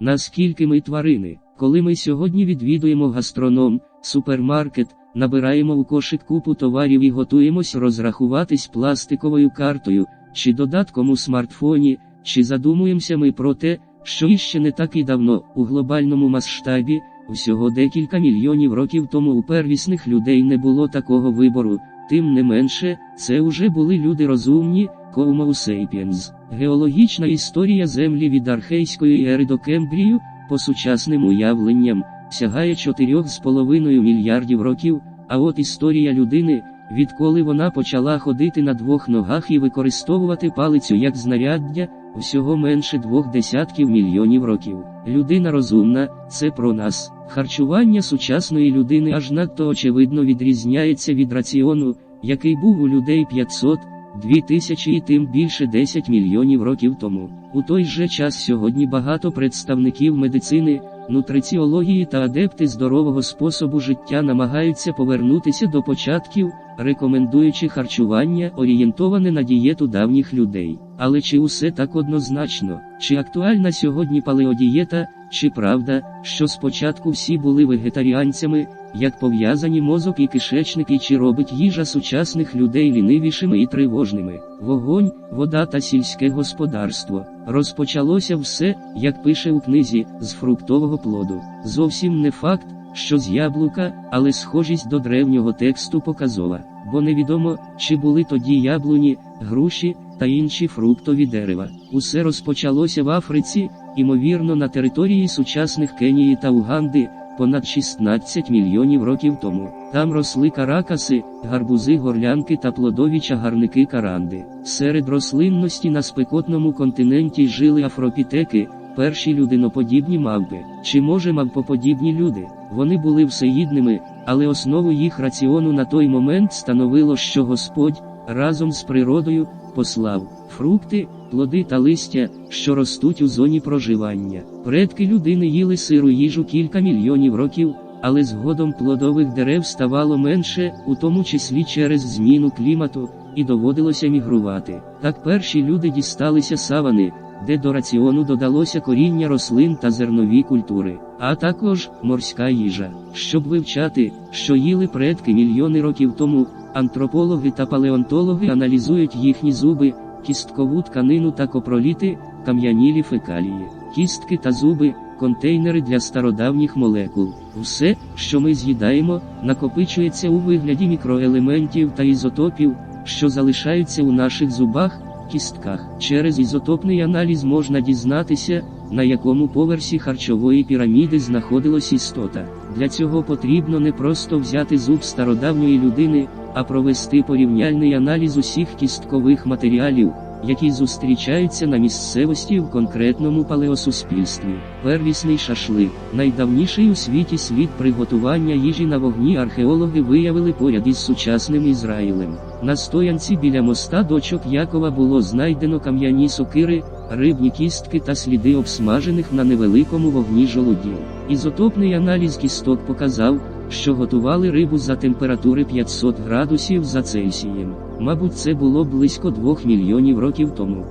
наскільки ми тварини. Коли ми сьогодні відвідуємо гастроном, супермаркет, набираємо у кошик купу товарів і готуємось розрахуватись пластиковою картою, чи додатком у смартфоні, чи задумуємося ми про те, що іще не так і давно, у глобальному масштабі, всього декілька мільйонів років тому у первісних людей не було такого вибору, тим не менше, це уже були люди розумні, Homo. Геологічна історія Землі від архейської ери до Кембрію, по сучасним уявленням, сягає 4,5 мільярдів років, а от історія людини, відколи вона почала ходити на двох ногах і використовувати палицю як знаряддя, всього менше двох десятків мільйонів років. Людина розумна, це про нас. Харчування сучасної людини аж надто очевидно відрізняється від раціону, який був у людей 500, 2000 і тим більше 10 мільйонів років тому. У той же час сьогодні багато представників медицини, нутриціології та адепти здорового способу життя намагаються повернутися до початків, рекомендуючи харчування орієнтоване на дієту давніх людей. Але чи усе так однозначно, чи актуальна сьогодні палеодієта, чи правда, що спочатку всі були вегетаріанцями, як пов'язані мозок і кишечник і чи робить їжа сучасних людей лінивішими і тривожними? Вогонь, вода та сільське господарство. Розпочалося все, як пише у книзі, з фруктового плоду. Зовсім не факт, що з яблука, але схожість до древнього тексту показова, бо невідомо, чи були тоді яблуні, груші та інші фруктові дерева. Усе розпочалося в Африці, імовірно, на території сучасних Кенії та Уганди. Понад 16 мільйонів років тому там росли каракаси, гарбузи, горлянки та плодові чагарники каранди. Серед рослинності на спекотному континенті жили афропітеки, перші людиноподібні мавпи. Чи може мавпоподібні люди? Вони були всеїдними, але основу їх раціону на той момент становило, що Господь разом з природою послав фрукти, плоди та листя, що ростуть у зоні проживання. Предки людини їли сиру їжу кілька мільйонів років, але згодом плодових дерев ставало менше, у тому числі через зміну клімату, і доводилося мігрувати. Так перші люди дісталися савани, де до раціону додалося коріння рослин та зернові культури, а також морська їжа. Щоб вивчати, що їли предки мільйони років тому, антропологи та палеонтологи аналізують їхні зуби, кісткову тканину та копроліти, кам'янілі фекалії, кістки та зуби, контейнери для стародавніх молекул. Все, що ми з'їдаємо, накопичується у вигляді мікроелементів та ізотопів, що залишаються у наших зубах, кістках. Через ізотопний аналіз можна дізнатися, на якому поверсі харчової піраміди знаходилась істота. Для цього потрібно не просто взяти зуб стародавньої людини, а провести порівняльний аналіз усіх кісткових матеріалів, які зустрічаються на місцевості в конкретному палеосуспільстві. Первісний шашлик, найдавніший у світі світ приготування їжі на вогні археологи виявили поряд із сучасним Ізраїлем. На стоянці біля моста дочок Якова було знайдено кам'яні сокири, рибні кістки та сліди обсмажених на невеликому вогні жолудів. Ізотопний аналіз кісток показав, що готували рибу за температури 500 градусів за Цельсієм. Мабуть, це було близько 2 мільйонів років тому.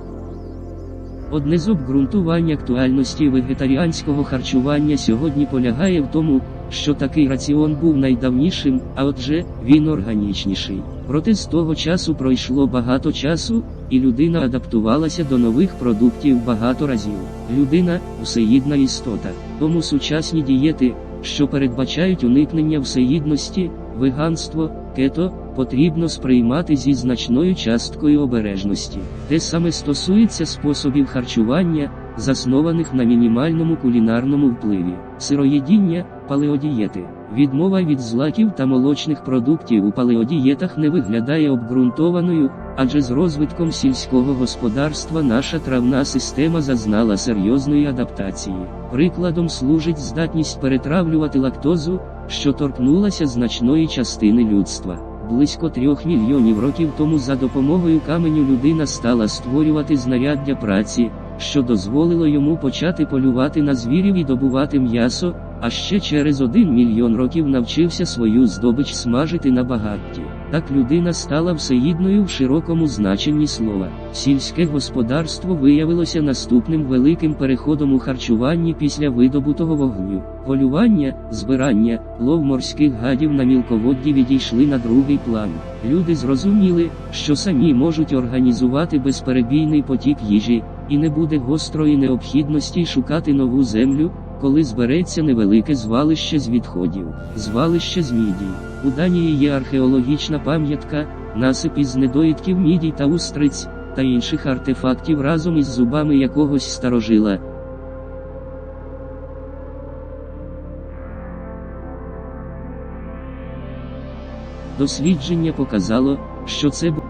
Одне з обґрунтувань актуальності вегетаріанського харчування сьогодні полягає в тому, що такий раціон був найдавнішим, а отже, він органічніший. Проте з того часу пройшло багато часу, і людина адаптувалася до нових продуктів багато разів. Людина всеїдна істота, тому сучасні дієти, що передбачають уникнення всеїдності, веганство, кето, потрібно сприймати зі значною часткою обережності. Те саме стосується способів харчування, заснованих на мінімальному кулінарному впливі, сироїдіння, палеодієти. Відмова від злаків та молочних продуктів у палеодієтах не виглядає обґрунтованою, адже з розвитком сільського господарства наша травна система зазнала серйозної адаптації. Прикладом служить здатність перетравлювати лактозу, що торкнулася значної частини людства. Близько трьох мільйонів років тому за допомогою каменю людина стала створювати знаряддя праці, що дозволило йому почати полювати на звірів і добувати м'ясо, а ще через один мільйон років навчився свою здобич смажити на багатті. Так людина стала всеїдною в широкому значенні слова. Сільське господарство виявилося наступним великим переходом у харчуванні після видобутого вогню. Полювання, збирання, лов морських гадів на мілководді відійшли на другий план. Люди зрозуміли, що самі можуть організувати безперебійний потік їжі, і не буде гострої необхідності шукати нову землю, коли збереться невелике звалище з відходів, звалище з міді. У Данії є археологічна пам'ятка, насип із недоїдків міді та устриць, та інших артефактів разом із зубами якогось старожила. Дослідження показало, що це був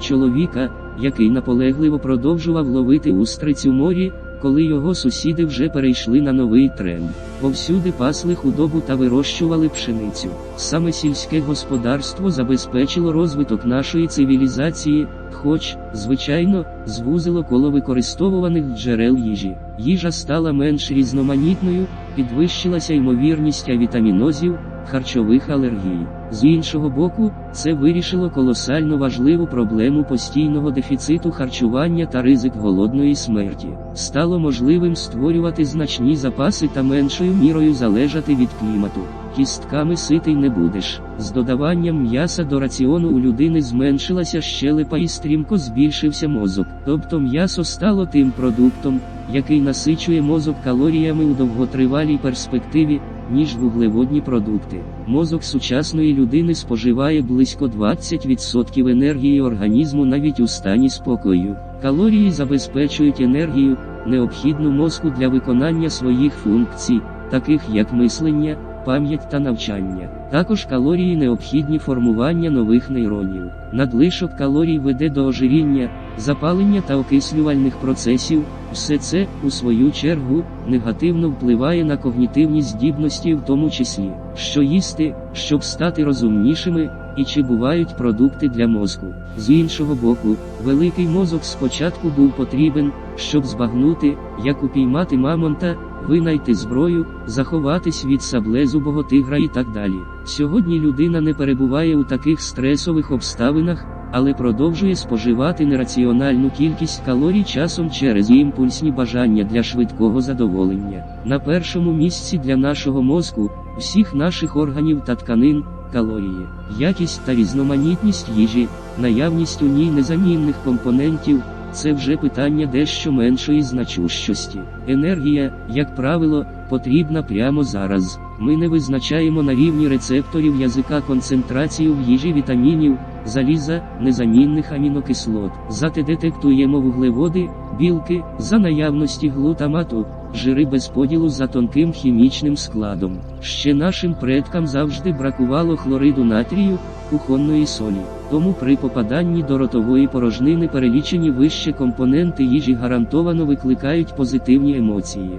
чоловіка, який наполегливо продовжував ловити устриць у морі, коли його сусіди вже перейшли на новий тренд. Повсюди пасли худобу та вирощували пшеницю. Саме сільське господарство забезпечило розвиток нашої цивілізації, хоч, звичайно, звузило коло використовуваних джерел їжі. Їжа стала менш різноманітною, підвищилася ймовірність авітамінозів, харчових алергій. З іншого боку, це вирішило колосально важливу проблему постійного дефіциту харчування та ризик голодної смерті. Стало можливим створювати значні запаси та меншою мірою залежати від клімату. Кістками ситий не будеш. З додаванням м'яса до раціону у людини зменшилася щелепа і стрімко збільшився мозок. Тобто м'ясо стало тим продуктом, який насичує мозок калоріями у довготривалій перспективі, ніж вуглеводні продукти. Мозок сучасної людини споживає близько 20% енергії організму навіть у стані спокою. Калорії забезпечують енергію, необхідну мозку для виконання своїх функцій, таких як мислення, пам'ять та навчання. Також калорії необхідні формування нових нейронів. Надлишок калорій веде до ожиріння, запалення та окислювальних процесів. Все це, у свою чергу, негативно впливає на когнітивні здібності, в тому числі, що їсти, щоб стати розумнішими, і чи бувають продукти для мозку. З іншого боку, великий мозок спочатку був потрібен, щоб збагнути, як упіймати мамонта, винайти зброю, заховатись від саблезубого тигра і так далі. Сьогодні людина не перебуває у таких стресових обставинах, але продовжує споживати нераціональну кількість калорій часом через імпульсні бажання для швидкого задоволення. На першому місці для нашого мозку, всіх наших органів та тканин, калорії, якість та різноманітність їжі, наявність у ній незамінних компонентів. Це вже питання дещо меншої значущості. Енергія, як правило, потрібна прямо зараз. Ми не визначаємо на рівні рецепторів язика концентрацію в їжі вітамінів, заліза, незамінних амінокислот. Зате детектуємо вуглеводи, білки, за наявності глутамату, жири без поділу за тонким хімічним складом. Ще нашим предкам завжди бракувало хлориду натрію, кухонної солі. Тому при попаданні до ротової порожнини перелічені вище компоненти їжі гарантовано викликають позитивні емоції.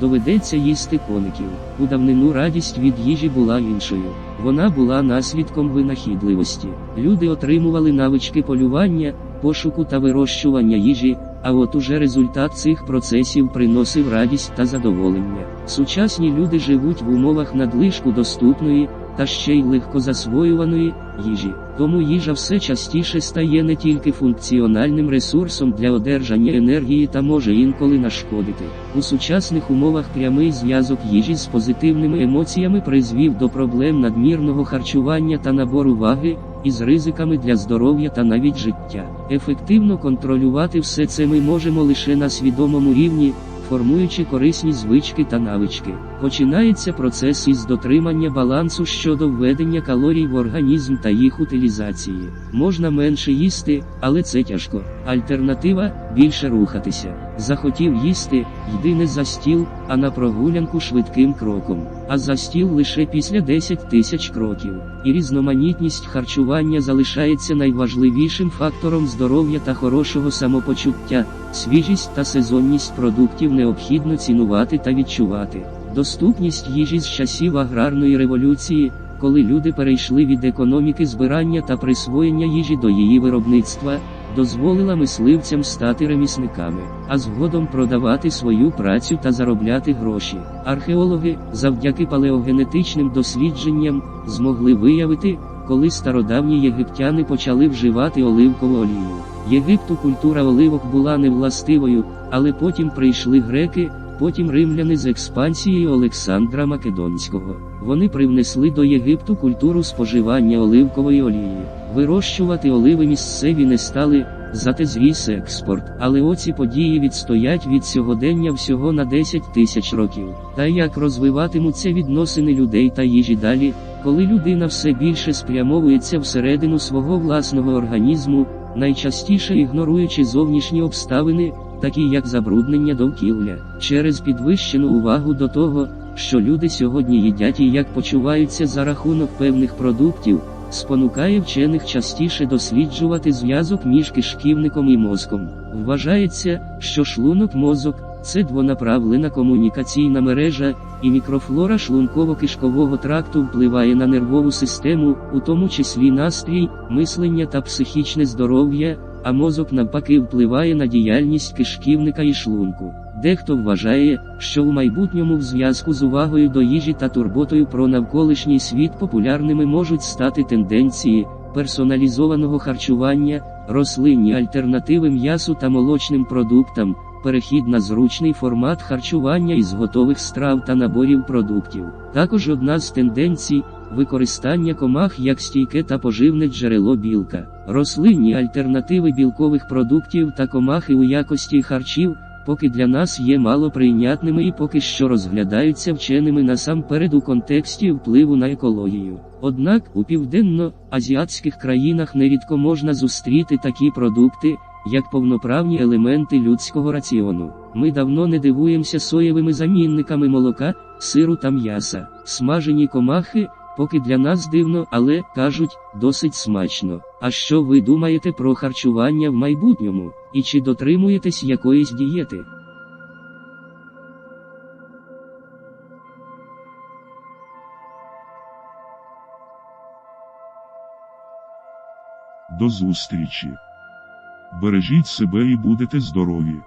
Доведеться їсти коників. У давнину радість від їжі була іншою. Вона була наслідком винахідливості. Люди отримували навички полювання, пошуку та вирощування їжі, а от уже результат цих процесів приносив радість та задоволення. Сучасні люди живуть в умовах надлишку доступної, та ще й легко засвоюваної їжі. Тому їжа все частіше стає не тільки функціональним ресурсом для одержання енергії та може інколи нашкодити. У сучасних умовах прямий зв'язок їжі з позитивними емоціями призвів до проблем надмірного харчування та набору ваги, із ризиками для здоров'я та навіть життя. Ефективно контролювати все це ми можемо лише на свідомому рівні формуючи корисні звички та навички. Починається процес із дотримання балансу щодо введення калорій в організм та їх утилізації. Можна менше їсти, але це тяжко. Альтернатива більше рухатися. Захотів їсти, йди не за стіл, а на прогулянку швидким кроком. А за стіл лише після 10 тисяч кроків. І різноманітність харчування залишається найважливішим фактором здоров'я та хорошого самопочуття. Свіжість та сезонність продуктів необхідно цінувати та відчувати. Доступність їжі з часів аграрної революції, коли люди перейшли від економіки збирання та присвоєння їжі до її виробництва, дозволила мисливцям стати ремісниками, а згодом продавати свою працю та заробляти гроші. Археологи, завдяки палеогенетичним дослідженням, змогли виявити, коли стародавні єгиптяни почали вживати оливкову олію. Єгипту культура оливок була невластивою, але потім прийшли греки, потім римляни з експансією Олександра Македонського. Вони привнесли до Єгипту культуру споживання оливкової олії. Вирощувати оливи місцеві не стали, зате зріс експорт. Але оці події відстоять від сьогодення всього на 10 тисяч років. Та як розвиватимуться відносини людей та їжі далі, коли людина все більше спрямовується всередину свого власного організму, найчастіше ігноруючи зовнішні обставини, такі як забруднення довкілля, через підвищену увагу до того, що люди сьогодні їдять і як почуваються за рахунок певних продуктів, спонукає вчених частіше досліджувати зв'язок між кишківником і мозком. Вважається, що шлунок-мозок це двонаправлена комунікаційна мережа, і мікрофлора шлунково-кишкового тракту впливає на нервову систему, у тому числі настрій, мислення та психічне здоров'я, а мозок навпаки впливає на діяльність кишківника і шлунку. Дехто вважає, що у майбутньому в зв'язку з увагою до їжі та турботою про навколишній світ популярними можуть стати тенденції персоналізованого харчування, рослинні альтернативи м'ясу та молочним продуктам, перехід на зручний формат харчування із готових страв та наборів продуктів. Також одна з тенденцій використання комах як стійке та поживне джерело білка, рослинні альтернативи білкових продуктів та комахи у якості харчів. Поки для нас є мало прийнятними і поки що розглядаються вченими насамперед у контексті впливу на екологію. Однак у південно-азіатських країнах нерідко можна зустріти такі продукти, як повноправні елементи людського раціону. Ми давно не дивуємося соєвими замінниками молока, сиру та м'яса, смажені комахи. Поки для нас дивно, але кажуть, досить смачно. А що ви думаєте про харчування в майбутньому? І чи дотримуєтесь якоїсь дієти? До зустрічі. Бережіть себе і будете здорові.